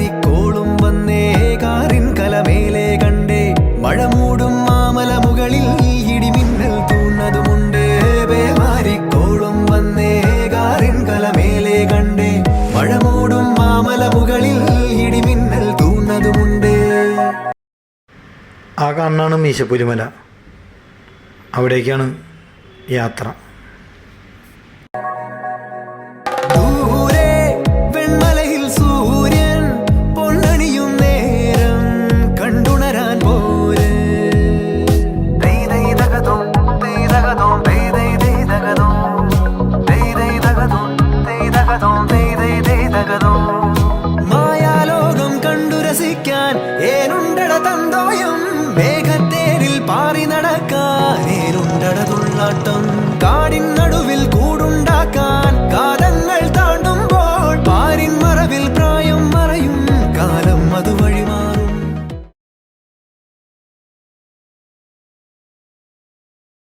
മാറിക്കോളും വന്നേ. കാറിൻ കലമേലെ കണ്ടേ. മഴ മൂടും മാമല മുകളിൽ ഇടിമിന്നൽ തൂന്നതുമുണ്ടേ ബേ വന്നേ. കാറിൻ കലമേലെ കണ്ടേ. മഴ മൂടും മാമല മുകളിൽ ഇടിമിന്നൽ തൂന്നതുമുണ്ടേ ആ കാണാണ് മീശപ്പുലിമല. അവിടേക്കാണ് യാത്ര. നടക്കാൻ ഏനുണ്ടട തന്തോയം മേഘത്തേരിൽ പാറി നടക്കാൻ ഏനുണ്ടട തുള്ളാട്ടം. കാടിൻ നടുവിൽ കൂടുണ്ടാക്കാൻ കാലങ്ങൾ താണ്ടുമ്പോൾ പാരിൻ മറവിൽ പ്രായം മറയും കാലം അത് വഴിമാറും.